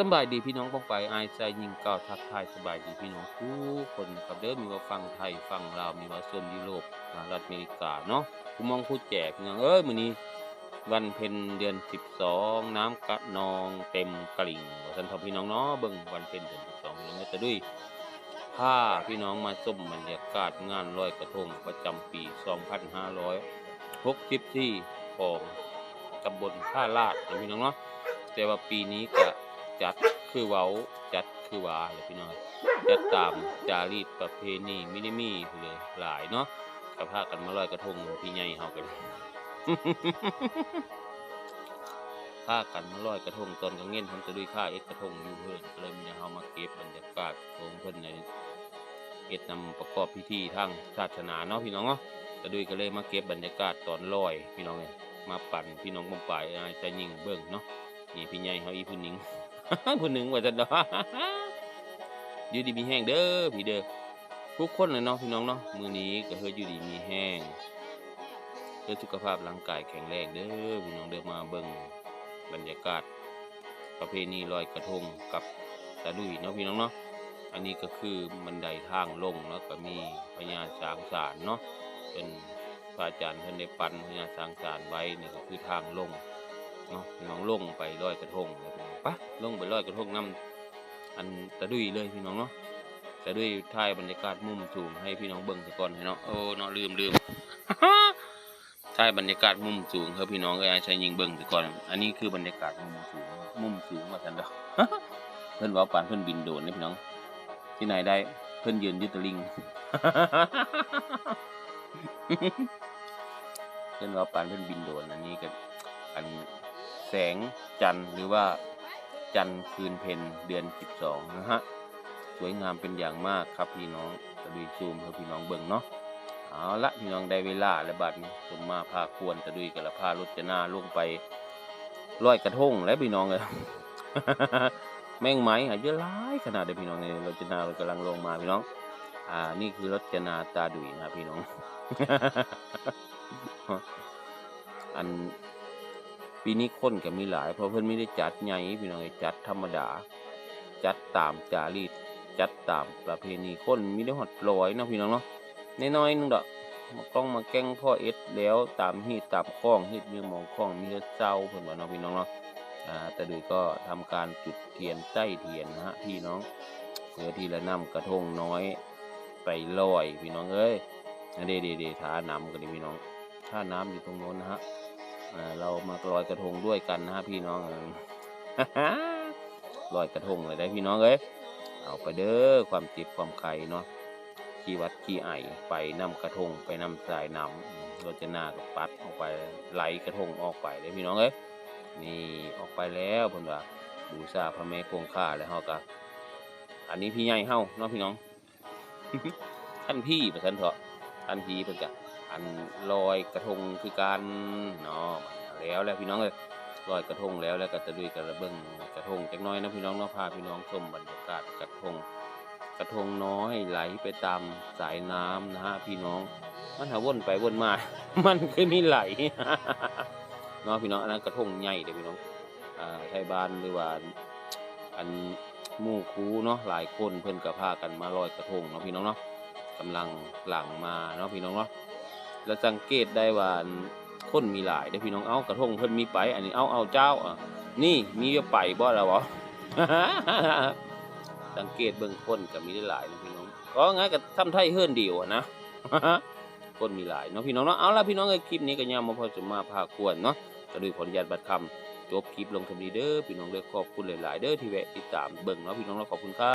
สบายดีพี่น้องป้องไปอายใจยิงเก่าทักทายสบายดีพี่น้องทุกคนนะครับเด้อมีว่าฟังไทยฟังลาวมีว่าโซนยุโรปสหรัฐอเมริกาเนาะผู้มองผู้แจกพี่น้องเอ้ยมื้อนี้วันเพ็ญเดือน12น้ำกะนองเต็มกลิ่งว่าซั่นเถาพี่น้องเนาะเบิ่งวันเพ็ญเดือน12พี่น้องเอ้ยแต่ด้วยพาพี่น้องมาชมบรรยากาศงานลอยกระทงประจำปี2564ของตำบลท่าลาดนะพี่น้องเนาะแต่ว่าปีนี้ก็ จัดคือเว้าจัดคือว่าเลยพี่น้อยจัดตามจารีตประเพณีมินิมีเลยหลายเนาะก็พากันมาลอยกระทงพี่ใหญ่เฮากันพากันมาลอยกระทงตอนกลางเงินเพิ่นจะด้วยค่าเอ็ดกระทงอยู่เพิ่นก็เลยมีเฮามาเก็บบรรยากาศของเพิ่อนในเอ็ดนำประกอบพิธีทางศาสนาเนาะพี่น้องเนาะก็ด้วยก็เลยมาเก็บบรรยากาศตอนลอยพี่น้องเลยมาปั่นพี่น้องบ่ปลายใจยิงเบิ่งเนาะนี่พี่ใหญ่เขาอีผู้หนิง ผู้หนึ่งว่าจะเนาะอยู่ดีมีแห้งเด้อพี่เด้อทุกคนเลยเนาะพี่น้องเนาะมือนี้ก็เฮยอยู่ดีมีแห้งเพื่อสุขภาพร่างกายแข็งแรงเด้อพี่น้องเด้อมาเบิ่งบรรยากาศ ประเพณีลอยกระทงกับตาดุยเนาะพี่น้องเนาะอันนี้ก็คือบันไดทางลงแล้วก็มีพญาสางสารเนาะเป็นพระอาจารย์ท่านได้ปันพญาสางสารไว้นี่ก็คือทางลงเนาะพี่น้องลงไปลอยกระทงเลยพี่น้อง ปะลงไปลอยกระทงน้ำอันตะดุยเลยพี่น้องเนาะตะดุยถ่ายบรรยากาศมุมสูงให้พี่น้องเบิ่งซะก่อนให้เนาะโอ้เนาะลืมลืมถ่ายบรรยากาศมุมสูงครับพี่น้องเอ้ยใช้ยิงเบิ่งซะก่อน อันนี้คือบรรยากาศมุมสูงมุมสูงว่าซั่นดอกเพิ่อนว่าปานเพิ่อนบินโดรนนี่พี่น้อง ที่ไหนได้เพิ่อนยืนยึดตะลิงเพิ่อนว่าปานเพิ่อนบินโดรนอันนี้ก็อันแสงจันทร์หรือว่า จันทร์คืนเพ็ญเดือน 12 นะฮะ สวยงามเป็นอย่างมากครับพี่น้องตะดุยซูมให้พี่น้องเบิ่งเนาะเอาละพี่น้องได้เวลาแล้วบัดนี้สมมาพาควรตะดุยกับละพารถจะหน้าลงไปลอยกระทงแล้วพี่น้องเลยแม่งไหมหาเยอะหลายขนาดเดียวพี่น้องเนี่ยรถจะนาเรากำลังลงมาพี่น้อง อ่านี่คือรถจนาตาดุยนะพี่น้อง อัน ปีนี้คนก็มีหลาย เพราะเพิ่นไม่ได้จัดใหญ่พี่น้องจัดธรรมดา จัดตามจารีตจัดตามประเพณีคนมีได้หดร้อยนะพี่น้องเนาะน้อยๆนึงดอกมากล้องมาแกล้งพ่อเอ็ดแล้วตามฮีดตามคล้องฮีดมีมองคล้องมีเฮ็ดเจ้าเพิ่นว่าเนาะพี่น้องเนาะอ่าแต่ดูก็ทำการจุดเทียนใต้เทียนนะฮะพี่น้องเพื่อที่ละนำกระทงน้อยไปลอยพี่น้องเอ้ยเดเดเดท่าน้ำกันดิพี่น้องท่าน้ำอยู่ตรงโน้นนะฮะ เรามาลอยกระทงด้วยกันนะฮะพี่น้องลอยกระทงเลยได้พี่น้องเอ้ยเอาไปเด้อความจิตความใครเนาะขี่วัดขี่ไอไปนำกระทงไปนำสายน้ำรถจะหน้ากับปัดออกไปไหลกระทงออกไปเลยพี่น้องเอ้ยนี่ออกไปแล้วเพิ่นว่าบูชาพระแม่คงคาแล้วเฮาก็อันนี้พี่ใหญ่เฮาเนาะพี่น้องท่านพี่ประชันเถอะท่านพี่เพิ่อนก็ อันลอยกระทงคือการเนาะแล้วแล้วพี่น้องเอ้ยลอยกระทงแล้วแล้วก็จะด้วยกระเบื้องกระทงจักน้อยนะพี่น้องเนาะพาพี่น้องชมบรรยากาศกระทง กระทงน้อยไหลไปตามสายน้ำนะฮะพี่น้อง มันหาวนไปวนมา มันคือมีไหลเนาะพี่น้องอันนั้นกระทงใหญ่เด้อพี่น้องอ่าไทยบ้านหรือว่าอันมู่คูเนาะหลายคนเพิ่นก็พากันมาลอยกระทงเนาะพี่น้องเนาะกำลังหลังมาเนาะพี่น้องเนาะ แล้วสังเกตได้ว่าคนมีหลายได้พี่น้องเอากระทงเพิ่นมีไป อันนี้เอาเอาเจ้าอะนี่มีไปบ่แล้ววะสังเกตเบิ่งคนก็มีได้หลายนะพี่น้องก็งั้นก็ทำไทยเฮือนเดียวนะคนมีหลายเนาะพี่น้องเนาะเอาละพี่น้องเอ้คลิปนี้ก็ยามมาพอสมมาพาควรเนาะก็ด้วยขออนุญาตบัดคำจบคลิปลงทำดีเด้อพี่น้องเด้อขอบคุณหลาย ๆ เด้อที่แวะติดตามเบิ่งเนาะพี่น้องเนาขอบคุณครับ